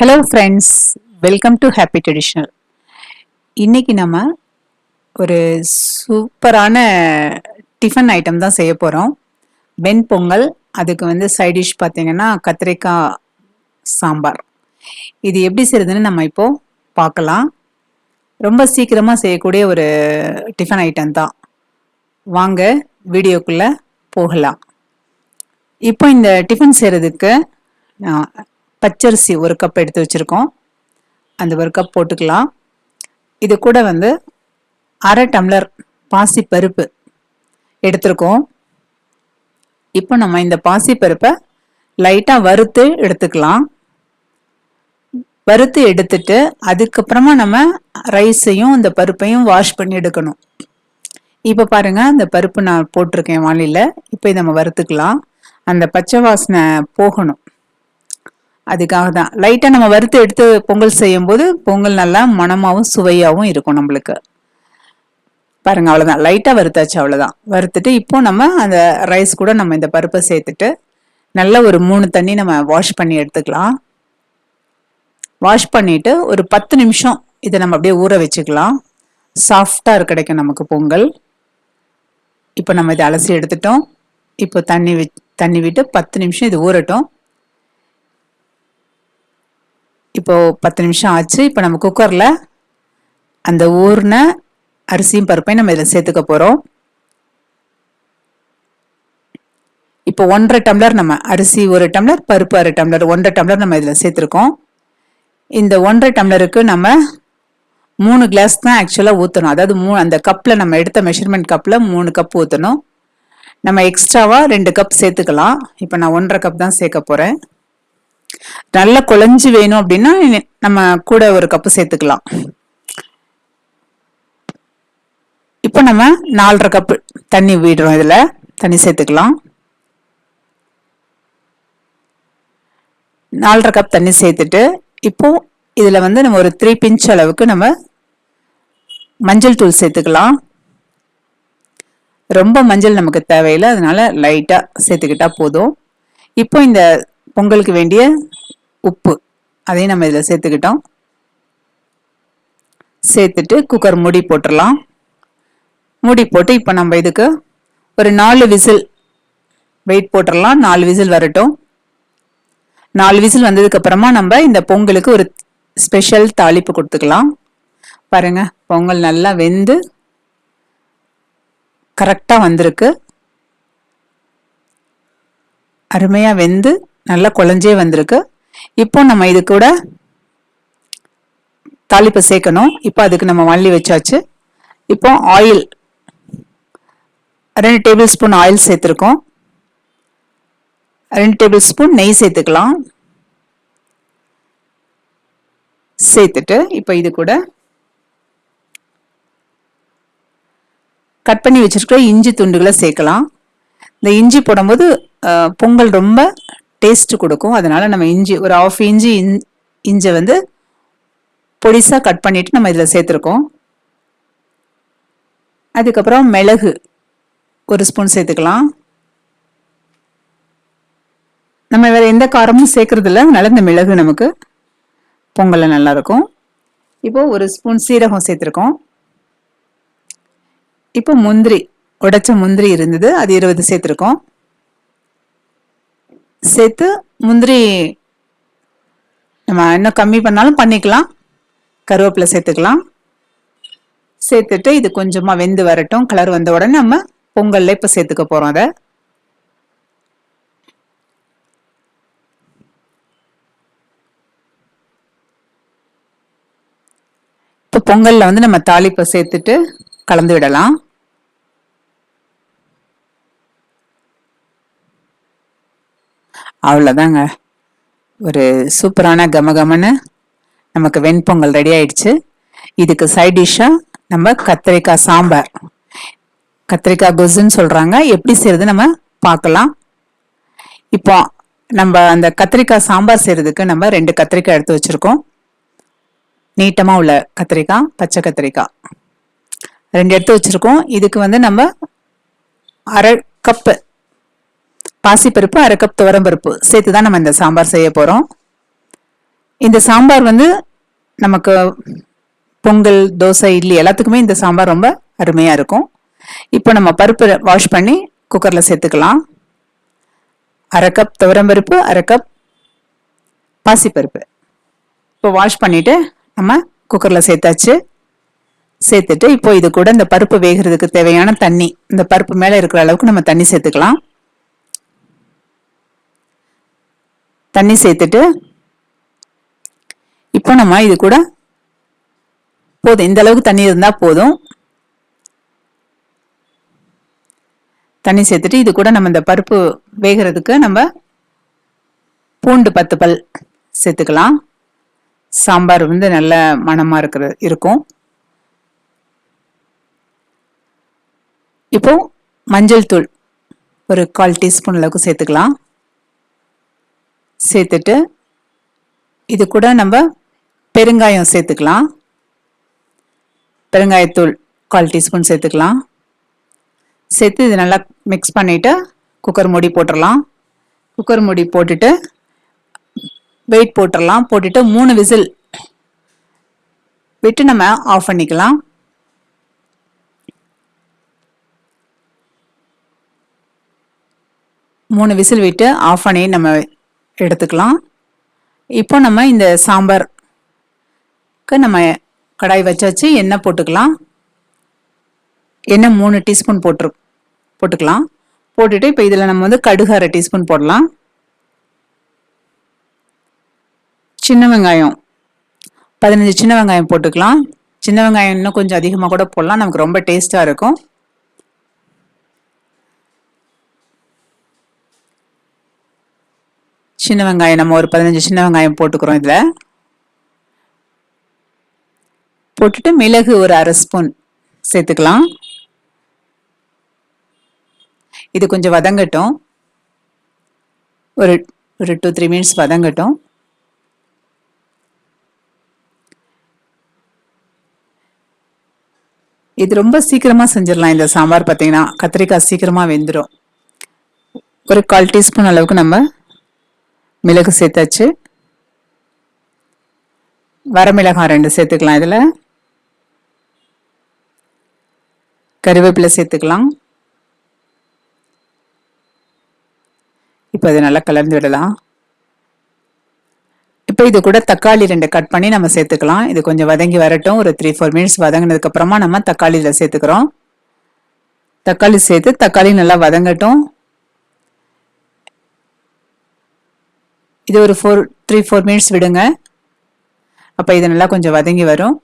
Hello friends welcome to happy traditional இன்னைக்கு நம்ம ஒரு சூப்பரான டிஃபன் ஐட்டம் தான் செய்ய போகிறோம் வெண்பொங்கல் அதுக்கு வந்து சைட் டிஷ் பார்த்தீங்கன்னா கத்திரிக்காய் சாம்பார். இது எப்படி செய்யுதுன்னு நம்ம இப்போது பார்க்கலாம். ரொம்ப சீக்கிரமாக செய்யக்கூடிய ஒரு டிஃபன் ஐட்டம் தான். வாங்க வீடியோக்குள்ளே போகலாம். இப்போ இந்த டிஃபன் செய்கிறதுக்கு நான் பச்சரிசி ஒரு கப் எடுத்து வச்சுருக்கோம். அந்த ஒரு கப் போட்டுக்கலாம். இது கூட வந்து அரை டம்ளர் பாசி பருப்பு எடுத்திருக்கோம். இப்போ நம்ம இந்த பாசி பருப்பை லைட்டாக வறுத்து எடுத்துக்கலாம். வறுத்து எடுத்துட்டு அதுக்கப்புறமா நம்ம ரைஸையும் இந்த பருப்பையும் வாஷ் பண்ணி எடுக்கணும். இப்போ பாருங்கள் இந்த பருப்பு நான் போட்டிருக்கேன் வாளியில். இப்போ இதை நம்ம வறுத்துக்கலாம். அந்த பச்சை வாசனை போகணும். அதுக்காக தான் லைட்டாக நம்ம வறுத்து எடுத்து பொங்கல் செய்யும்போது பொங்கல் நல்லா மணமாகவும் சுவையாகவும் இருக்கும் நம்மளுக்கு. பாருங்க அவ்வளோதான் லைட்டாக வறுத்தாச்சு அவ்வளோதான் வறுத்துட்டு இப்போ நம்ம அந்த ரைஸ் கூட நம்ம இந்த பருப்பை சேர்த்துட்டு நல்ல ஒரு மூணு தண்ணி நம்ம வாஷ் பண்ணி எடுத்துக்கலாம். வாஷ் பண்ணிட்டு ஒரு பத்து நிமிஷம் இதை நம்ம அப்படியே ஊற வச்சுக்கலாம். சாஃப்டாக கிடைக்கும் நமக்கு பொங்கல். இப்போ நம்ம இதை அலசி எடுத்துட்டோம். இப்போ தண்ணி வி தண்ணி விட்டு பத்து நிமிஷம் இது ஊறட்டும். இப்போ பத்து நிமிஷம் ஆச்சு. இப்போ நம்ம குக்கரில் அந்த ஊர்ன அரிசியும் பருப்பையும் நம்ம இதில் சேர்த்துக்க போகிறோம் இப்போ ஒன்றரை டம்ளர் நம்ம அரிசி ஒரு டம்ளர் பருப்பு அரை டம்ளர் ஒன்றரை டம்ளர் நம்ம இதில் சேர்த்துருக்கோம். இந்த ஒன்றரை டம்ளருக்கு நம்ம மூணு கிளாஸ் தான் ஆக்சுவலாக ஊற்றணும் அதாவது மூணு அந்த கப்பில் நம்ம எடுத்த மெஷர்மெண்ட் கப்பில் மூணு கப் ஊற்றணும் நம்ம எக்ஸ்ட்ராவாக ரெண்டு கப் சேர்த்துக்கலாம். இப்போ நான் ஒன்றரை கப் தான் சேர்க்க போகிறேன் நல்லா குழஞ்சு வேணும் அப்படின்னா நம்ம கூட ஒரு கப்பு சேர்த்துக்கலாம். இப்போ நம்ம நாலரை கப்பு தண்ணி விடுறோம் இதில். தண்ணி சேர்த்துக்கலாம். நாலரை கப் தண்ணி சேர்த்துட்டு இப்போ இதில் வந்து நம்ம ஒரு த்ரீ பிஞ்ச் அளவுக்கு நம்ம மஞ்சள் தூள் சேர்த்துக்கலாம். ரொம்ப மஞ்சள் நமக்கு தேவையில்லை அதனால லைட்டாக சேர்த்துக்கிட்டா போதும். இப்போ இந்த பொங்கலுக்கு வேண்டிய உப்பு. அதையும் நம்ம இதில் சேர்த்துக்கிட்டோம். சேர்த்துட்டு குக்கர் மூடி போட்டுடலாம் மூடி போட்டு இப்போ நம்ம இதுக்கு ஒரு நாலு விசில் வெயிட் போட்டுடலாம் நாலு விசில் வரட்டும். நாலு விசில் வந்ததுக்கப்புறமா நம்ம இந்த பொங்கலுக்கு ஒரு ஸ்பெஷல் தாளிப்பு கொடுத்துக்கலாம். பாருங்க பொங்கல் நல்லா வெந்து கரெக்டாக வந்திருக்கு. அருமையாக வெந்து நல்லா குழஞ்சே வந்திருக்கு. இப்போ நம்ம இது கூட தாளிப்பை சேர்க்கணும். இப்போ அதுக்கு நம்ம வள்ளி வச்சாச்சு. இப்போ ஆயில் ரெண்டு டேபிள் ஸ்பூன் ஆயில் சேர்த்துருக்கோம். ரெண்டு டேபிள் ஸ்பூன் நெய் சேர்த்துக்கலாம். சேர்த்துட்டு இப்போ இது கூட கட் பண்ணி வச்சிருக்கிற இஞ்சி துண்டுகளை சேர்க்கலாம். இந்த இஞ்சி போடும்போது பொங்கல் ரொம்ப டேஸ்ட் கொடுக்கும். அதனால நம்ம இஞ்சி ஒரு ஆஃப் இஞ்சி இஞ்சை வந்து பொடிசாக கட் பண்ணிட்டு நம்ம இதில் சேர்த்துருக்கோம். அதுக்கப்புறம் மிளகு ஒரு ஸ்பூன் சேர்த்துக்கலாம். நம்ம வேற எந்த காரமும் சேர்க்குறதில்ல. அதனால இந்த மிளகு நமக்கு பொங்கலில் நல்லா இருக்கும் இப்போ ஒரு ஸ்பூன் சீரகம் சேர்த்துருக்கோம். இப்போ முந்திரி உடைச்ச முந்திரி இருந்தது. அது இருபது சேர்த்துருக்கோம். சேர்த்து முந்திரி நம்ம இன்னும் கம்மி பண்ணாலும் பண்ணிக்கலாம். கருவேப்பிலை சேர்த்துக்கலாம். சேர்த்துட்டு இது கொஞ்சமாக வெந்து வரட்டும். கலர் வந்த உடனே நம்ம பொங்கல்ல இப்போ சேர்த்துக்க போகிறோம் அதை. இப்போ பொங்கலில் வந்து நம்ம தாளிப்பை சேர்த்துட்டு கலந்து விடலாம். அவ்வளோதாங்க. ஒரு சூப்பரான கமகமன்னு நமக்கு வெண்பொங்கல் ரெடி ஆயிடுச்சு. இதுக்கு சைட் டிஷ்ஷாக நம்ம கத்திரிக்காய் சாம்பார். கத்திரிக்காய் கொசுன்னு சொல்கிறாங்க எப்படி செய்யறது நம்ம பார்க்கலாம். இப்போ நம்ம அந்த கத்திரிக்காய் சாம்பார் செய்கிறதுக்கு நம்ம ரெண்டு கத்திரிக்காய் எடுத்து வச்சுருக்கோம். நீட்டமாக உள்ள கத்திரிக்காய் பச்சை கத்திரிக்காய். ரெண்டு எடுத்து வச்சுருக்கோம். இதுக்கு வந்து நம்ம அரை கப்பு பாசிப்பருப்பு அரை கப் துவரம்பருப்பு சேர்த்து தான் நம்ம இந்த சாம்பார் செய்ய போகிறோம் இந்த சாம்பார் வந்து நமக்கு பொங்கல் தோசை இட்லி எல்லாத்துக்குமே இந்த சாம்பார் ரொம்ப அருமையாக இருக்கும். இப்போ நம்ம பருப்பு வாஷ் பண்ணி குக்கரில் சேர்த்துக்கலாம். அரை கப் துவரம்பருப்பு அரை கப் பாசிப்பருப்பு. இப்போ வாஷ் பண்ணிவிட்டு நம்ம குக்கரில் சேர்த்தாச்சு. சேர்த்துட்டு இப்போ இது கூட இந்த பருப்பு வேகிறதுக்கு தேவையான தண்ணி இந்த பருப்பு மேலே இருக்கிற அளவுக்கு நம்ம தண்ணி சேர்த்துக்கலாம். தண்ணி சேர்த்துட்டு இப்போ நம்ம இது கூட போதும். இந்த அளவுக்கு தண்ணி இருந்தால் போதும். தண்ணி சேர்த்துட்டு இது கூட நம்ம இந்த பருப்பு வேகிறதுக்கு நம்ம பூண்டு பத்து பல் சேர்த்துக்கலாம். சாம்பார் வந்து நல்ல மணமாக இருக்கிற இருக்கும். இப்போ மஞ்சள் தூள் ஒரு கால் டீஸ்பூன் அளவுக்கு சேர்த்துக்கலாம். சேர்த்துட்டு இது கூட நம்ம பெருங்காயம் சேர்த்துக்கலாம். பெருங்காயத்தூள் கால் டீஸ்பூன் சேர்த்துக்கலாம். சேர்த்து இது நல்லா மிக்ஸ் பண்ணிவிட்டு குக்கர் மூடி போட்டுடலாம் குக்கர் மூடி போட்டுட்டு வெயிட் போட்டுடலாம் போட்டுட்டு மூணு விசில் விட்டு நம்ம ஆஃப் பண்ணிக்கலாம். மூணு விசில் விட்டு ஆஃப் பண்ணி நம்ம எடுத்துக்கலாம். இப்போ நம்ம இந்த சாம்பார்க்கு நம்ம கடாய் வச்சாச்சு எண்ணெய் போட்டுக்கலாம். எண்ணெய் மூணு டீஸ்பூன் போட்டு போட்டுக்கலாம். போட்டுட்டு இப்போ இதில் நம்ம வந்து கடுகு அரை டீஸ்பூன் போடலாம். சின்ன வெங்காயம் பதினஞ்சு சின்ன வெங்காயம் போட்டுக்கலாம். சின்ன வெங்காயம் இன்னும் கொஞ்சம் அதிகமாக கூட போடலாம். நமக்கு ரொம்ப டேஸ்ட்டாக இருக்கும். சின்ன வெங்காயம் நம்ம ஒரு பதினஞ்சு சின்ன வெங்காயம் போட்டுக்கிறோம் இதில். போட்டுட்டு மிளகு ஒரு அரை ஸ்பூன் சேர்த்துக்கலாம். இது கொஞ்சம் வதங்கட்டும். ஒரு ஒரு டூ த்ரீ மினிட்ஸ் வதங்கட்டும். இது ரொம்ப சீக்கிரமாக செஞ்சிடலாம் இந்த சாம்பார் பார்த்தீங்கன்னா கத்திரிக்காய் சீக்கிரமாக வெந்துடும் ஒரு கால் டீஸ்பூன் அளவுக்கு நம்ம மிளகு சேர்த்தாச்சு. வரமிளகாய் ரெண்டு சேர்த்துக்கலாம் இதில். கருவேப்பிலை சேர்த்துக்கலாம். இப்போ அதை நல்லா கலந்து விடலாம். இப்போ இது கூட தக்காளி ரெண்டு கட் பண்ணி நம்ம சேர்த்துக்கலாம். இது கொஞ்சம் வதங்கி வரட்டும். ஒரு த்ரீ ஃபோர் மினிட்ஸ் வதங்கினதுக்கப்புறமா நம்ம தக்காளியில் சேர்த்துக்கிறோம். தக்காளி சேர்த்து தக்காளி நல்லா வதங்கட்டும். இது ஒரு ஃபோர் த்ரீ ஃபோர் மினிட்ஸ் விடுங்க. அப்போ இது நல்லா கொஞ்சம் வதங்கி வரும்.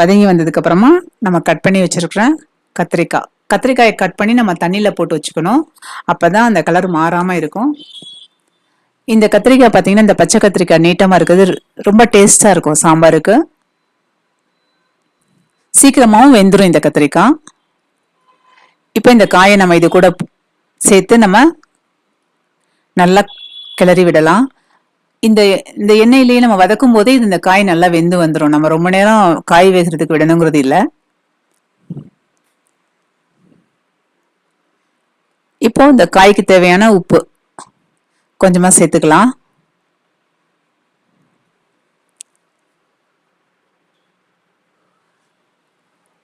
வதங்கி வந்ததுக்கப்புறமா நம்ம கட் பண்ணி வச்சுருக்கிறேன் கத்திரிக்காய். கத்திரிக்காயை கட் பண்ணி நம்ம தண்ணியில் போட்டு வச்சுக்கணும். அப்போ தான் அந்த கலர் மாறாமல் இருக்கும். இந்த கத்திரிக்காய் பார்த்தீங்கன்னா இந்த பச்சை கத்திரிக்காய் நீட்டமாக இருக்குது. ரொம்ப டேஸ்ட்டாக இருக்கும் சாம்பாருக்கு. சீக்கிரமாகவும் வெந்துடும் இந்த கத்திரிக்காய். இப்போ இந்த காயை நம்ம இது கூட சேர்த்து நம்ம நல்லா கிளறி விடலாம். இந்த இந்த எண்ணெயிலேயே நம்ம வதக்கும் போதே இந்த காய் நல்லா வெந்து வந்துடும் நம்ம ரொம்ப நேரம் காய் வேகிறதுக்கு விடணுங்கிறது இல்லை. இப்போ இந்த காய்க்கு தேவையான உப்பு கொஞ்சமாக சேர்த்துக்கலாம்.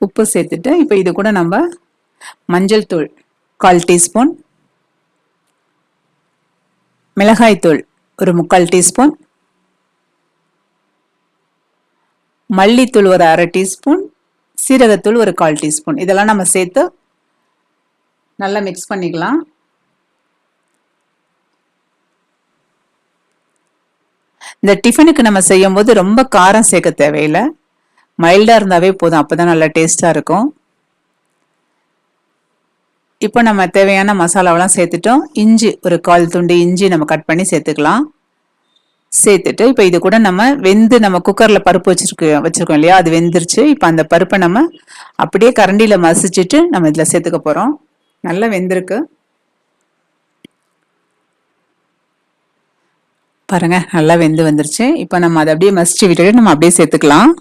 உப்பு சேர்த்துட்டு இப்போ இது கூட நம்ம மஞ்சள் தூள் கால் டீஸ்பூன் மிளகாய்த்தூள் ஒரு முக்கால் டீஸ்பூன். மல்லித்தூள் ஒரு அரை டீஸ்பூன். சீரகத்தூள் ஒரு கால் டீஸ்பூன். இதெல்லாம் நம்ம சேர்த்து நல்லா மிக்ஸ் பண்ணிக்கலாம். இந்த டிஃபனுக்கு நம்ம செய்யும்போது ரொம்ப காரம் சேர்க்க தேவையில்லை. மைல்டாக இருந்தாவே போதும். அப்போ தான் நல்லா டேஸ்ட்டாக இருக்கும். இப்போ நம்ம தேவையான மசாலாவெல்லாம் சேர்த்துட்டோம். இஞ்சி ஒரு கால் துண்டு இஞ்சி நம்ம கட் பண்ணி சேர்த்துக்கலாம். சேர்த்துட்டு இப்போ இது கூட நம்ம வெந்து நம்ம குக்கரில் பருப்பு வச்சுருக்கு வச்சுருக்கோம் இல்லையா? அது வெந்துருச்சு. இப்போ அந்த பருப்பை நம்ம அப்படியே கரண்டியில் மசிச்சுட்டு நம்ம இதில் சேர்த்துக்க போகிறோம் நல்லா வெந்திருக்கு. பாருங்க நல்லா வெந்து வந்துருச்சு. இப்போ நம்ம அதை அப்படியே மசிச்சு விட்டுட்டு நம்ம அப்படியே சேர்த்துக்கலாம்.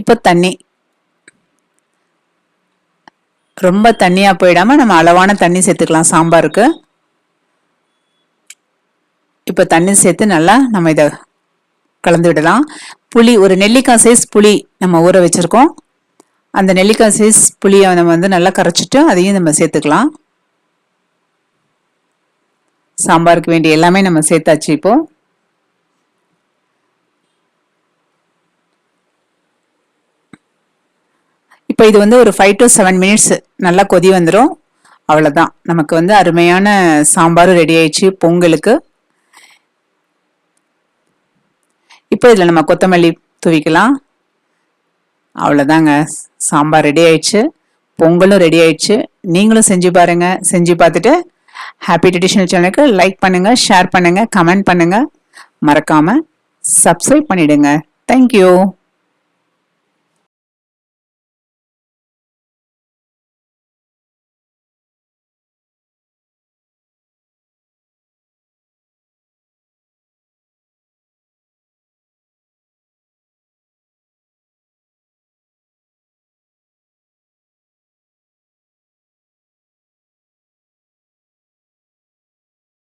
இப்போ தண்ணி ரொம்ப தண்ணியாக போயிடாமல் நம்ம அளவான தண்ணி சேர்த்துக்கலாம். சாம்பாருக்கு. இப்போ தண்ணி சேர்த்து நல்லா நம்ம இதை கலந்து விடலாம். புளி ஒரு நெல்லிக்காய் சைஸ் புளி நம்ம ஊற வச்சுருக்கோம். அந்த நெல்லிக்காய் சைஸ் புளியை நம்ம வந்து நல்லா கரைச்சிட்டு அதையும் நம்ம சேர்த்துக்கலாம். சாம்பாருக்கு வேண்டிய எல்லாமே நம்ம சேர்த்தாச்சு இப்போ. இப்போ இது வந்து ஒரு ஃபைவ் டு செவன் மினிட்ஸ் நல்லா கொதி வந்துடும் அவ்வளோதான் நமக்கு வந்து அருமையான சாம்பாரும் ரெடி ஆயிடுச்சு. பொங்கலுக்கு. இப்போ இதில் நம்ம கொத்தமல்லி தூவிக்கலாம். அவ்வளோதாங்க சாம்பார் ரெடி ஆயிடுச்சு. பொங்கலும் ரெடி ஆயிடுச்சு. நீங்களும் செஞ்சு பாருங்கள் செஞ்சு பார்த்துட்டு ஹாப்பி ட்ரெடிஷ்னல் சேனலுக்கு லைக் பண்ணுங்கள் ஷேர் பண்ணுங்கள் கமெண்ட் பண்ணுங்கள் மறக்காமல் சப்ஸ்கிரைப் பண்ணிவிடுங்க தேங்க்யூ